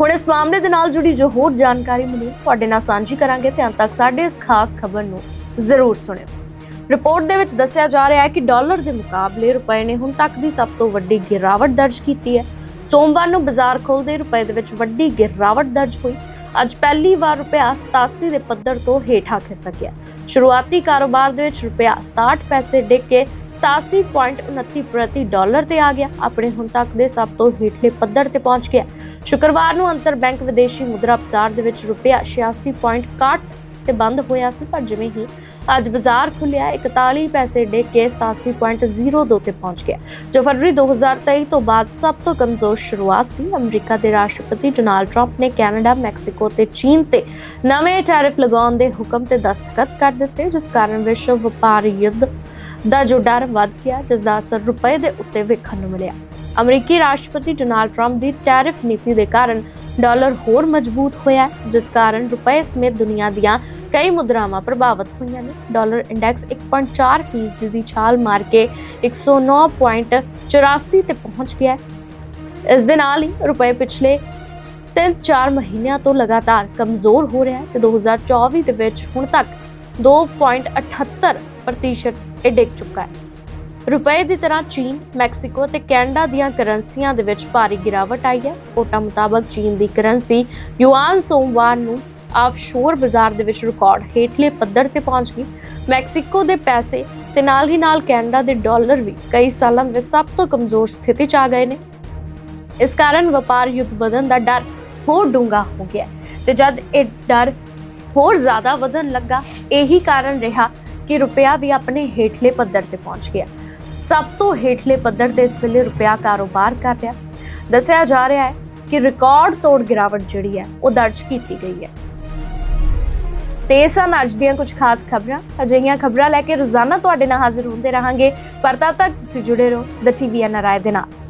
ਹੁਣ ਇਸ ਮਾਮਲੇ ਦੇ ਨਾਲ ਜੁੜੀ ਜੋ ਹੋਰ ਜਾਣਕਾਰੀ ਮਿਲੀ, ਤੁਹਾਡੇ ਨਾਲ ਸਾਂਝੀ ਕਰਾਂਗੇ। ਤੇ ਅੰਤ ਤੱਕ ਸਾਡੇ ਇਸ ਖਾਸ ਖਬਰ ਨੂੰ ਜ਼ਰੂਰ ਸੁਣਿਓ। ਰਿਪੋਰਟ ਦੇ ਵਿੱਚ ਦੱਸਿਆ ਜਾ ਰਿਹਾ ਹੈ ਕਿ ਡਾਲਰ ਦੇ ਮੁਕਾਬਲੇ ਰੁਪਏ ਨੇ ਹੁਣ ਤੱਕ ਦੀ ਸਭ ਤੋਂ ਵੱਡੀ ਗਿਰਾਵਟ ਦਰਜ ਕੀਤੀ ਹੈ। ਸੋਮਵਾਰ ਨੂੰ ਬਾਜ਼ਾਰ ਖੁੱਲਦੇ ਰੁਪਏ ਦੇ ਵਿੱਚ ਵੱਡੀ ਗਿਰਾਵਟ ਦਰਜ ਹੋਈ। ਅੱਜ ਪਹਿਲੀ ਵਾਰ ਰੁਪਿਆ 87 ਦੇ ਪੱਧਰ ਤੋਂ ਹੇਠਾਂ ਖਿਸਕ ਗਿਆ। ਸ਼ੁਰੂਆਤੀ ਕਾਰੋਬਾਰ ਦੇ ਵਿੱਚ ਰੁਪਿਆ 67 ਪੈਸੇ ਡਿੱਗ ਕੇ 87.29 ਪ੍ਰਤੀ ਡਾਲਰ ਤੇ ਆ ਗਿਆ। ਆਪਣੇ ਹੁਣ ਤੱਕ ਦੇ ਸਭ ਤੋਂ ਹੇਠਲੇ ਪੱਧਰ ਤੇ ਪਹੁੰਚ ਗਿਆ। ਸ਼ੁੱਕਰਵਾਰ ਨੂੰ ਅੰਤਰ ਬੈਂਕ ਵਿਦੇਸ਼ੀ ਮੁਦਰਾ ਬਾਜ਼ਾਰ ਦੇ ਵਿੱਚ ਰੁਪਿਆ 86.61 ਤੇ ਬੰਦ ਹੋਇਆ ਸੀ, ਪਰ ਜਿਵੇਂ ਹੀ ਅੱਜ ਬਾਜ਼ਾਰ ਖੁੱਲਿਆ 41 ਪੈਸੇ ਡਿੱਗ ਕੇ 87.02 ਤੇ ਪਹੁੰਚ ਗਿਆ। ਜੋ ਫਰਵਰੀ 2023 ਤੋਂ ਬਾਅਦ ਸਭ ਤੋਂ ਕਮਜ਼ੋਰ ਸ਼ੁਰੂਆਤ ਸੀ, ਅਮਰੀਕਾ ਦੇ ਰਾਸ਼ਟਰਪਤੀ ਡੋਨਾਲਡ ਟਰੰਪ ਨੇ ਕੈਨੇਡਾ, ਮੈਕਸੀਕੋ ਤੇ ਚੀਨ ਤੇ ਨਵੇਂ ਟੈਰਿਫ ਲਗਾਉਣ ਦੇ ਹੁਕਮ ਤੇ ਦਸਤਖਤ ਕਰ ਦਿੱਤੇ, ਜਿਸ ਕਾਰਨ ਵਿਸ਼ਵ ਵਪਾਰ ਯੁੱਧ ਦਾ ਜੋ ਡਰ ਵੱਧ ਗਿਆ, ਜਿਸ ਦਾ ਅਸਰ ਰੁਪਏ ਦੇ ਉੱਤੇ ਵੇਖਣ ਨੂੰ ਮਿਲਿਆ। ਅਮਰੀਕੀ ਰਾਸ਼ਟਰਪਤੀ ਡੋਨਾਲਡ ਟਰੰਪ ਦੀ ਟੈਰਿਫ ਨੀਤੀ ਦੇ ਕਾਰਨ ਡਾਲਰ ਹੋਰ ਮਜ਼ਬੂਤ ਹੋਇਆ, ਜਿਸ ਕਾਰਨ ਰੁਪਏ ਸਮੇਤ ਦੁਨੀਆ ਦੀਆਂ ਕਈ ਮੁਦਰਾਵਾਂ ਪ੍ਰਭਾਵਿਤ ਹੋਈਆਂ ਨੇ। ਡਾਲਰ ਇੰਡੈਕਸ 1.4 ਫੀਸਦੀ ਦੀ ਛਾਲ ਮਾਰ ਕੇ 109.84 ਤੇ ਪਹੁੰਚ ਗਿਆ ਇਸ ਦੇ ਨਾਲ ਹੀ ਰੁਪਏ ਪਿਛਲੇ 3-4 ਮਹੀਨਿਆਂ ਤੋਂ ਲਗਾਤਾਰ ਕਮਜ਼ੋਰ ਹੋ ਰਿਹਾ ਹੈ ਤੇ 2024 ਦੇ ਵਿੱਚ ਹੁਣ ਤੱਕ 2.78 ਪ੍ਰਤੀਸ਼ਤ ਇਹ ਡਿੱਗ ਚੁੱਕਾ ਹੈ। ਰੁਪਏ ਦੀ ਤਰ੍ਹਾਂ ਚੀਨ, ਮੈਕਸੀਕੋ ਤੇ ਕੈਨੇਡਾ ਦੀਆਂ ਕਰੰਸੀਆਂ ਦੇ ਵਿੱਚ ਭਾਰੀ ਗਿਰਾਵਟ ਆਈ ਹੈ। ਰਿਪੋਰਟਾਂ ਮੁਤਾਬਕ ਚੀਨ ਦੀ ਕਰੰਸੀ ਯੂਆਨ ਸੋਮਵਾਰ ਨੂੰ ਆਫਸ਼ੋਰ ਬਾਜ਼ਾਰ ਦੇ ਵਿੱਚ ਰਿਕਾਰਡ ਹੇਠਲੇ ਪੱਧਰ ਤੇ ਪਹੁੰਚ ਗਈ। ਮੈਕਸੀਕੋ ਦੇ ਪੈਸੇ ਤੇ ਨਾਲ ਹੀ ਨਾਲ ਕੈਨੇਡਾ ਦੇ ਡਾਲਰ ਵੀ ਕਈ ਸਾਲਾਂ ਵਿੱਚ ਸਭ ਤੋਂ ਕਮਜ਼ੋਰ ਸਥਿਤੀ 'ਚ ਆ ਗਏ ਨੇ। ਇਸ ਕਾਰਨ ਵਪਾਰ ਯੁੱਧ ਵਧਣ ਦਾ ਡਰ ਹੋਰ ਡੂੰਘਾ ਹੋ ਗਿਆ ਹੈ ਤੇ ਜਦ ਇਹ ਡਰ ਹੋਰ ਜ਼ਿਆਦਾ ਵਧਣ ਲੱਗਾ, ਇਹੀ ਕਾਰਨ ਰਿਹਾ ਕਿ ਰੁਪਇਆ ਵੀ ਆਪਣੇ ਹੇਠਲੇ ਪੱਧਰ ਤੇ ਪਹੁੰਚ ਗਿਆ। ਸਭ ਤੋਂ ਹੇਠਲੇ ਪੱਧਰ ਤੇ ਇਸ ਵੇਲੇ ਰੁਪਇਆ ਕਾਰੋਬਾਰ ਕਰ ਰਿਹਾ। ਦੱਸਿਆ ਜਾ ਰਿਹਾ ਹੈ ਕਿ ਰਿਕਾਰਡ ਤੋੜ ਗਿਰਾਵਟ ਜਿਹੜੀ ਹੈ, ਉਹ ਦਰਜ ਕੀਤੀ ਗਈ ਹੈ। ਤੇ ਸਨ ਅੱਜ ਦੀਆਂ ਕੁਝ ਖਾਸ ਖਬਰਾਂ। ਅਜਿਹੀਆਂ ਖਬਰਾਂ ਲੈ ਕੇ ਰੋਜ਼ਾਨਾ ਤੁਹਾਡੇ ਨਾਲ ਹਾਜ਼ਰ ਹੁੰਦੇ ਰਹਾਂਗੇ। ਪਰ ਤਦ ਤੱਕ ਤੁਸੀਂ ਜੁੜੇ ਰਹੋ। ਦ ਟੀਵੀ ਐਨਆਰਆਈ ਦੇ ਨਾਲ।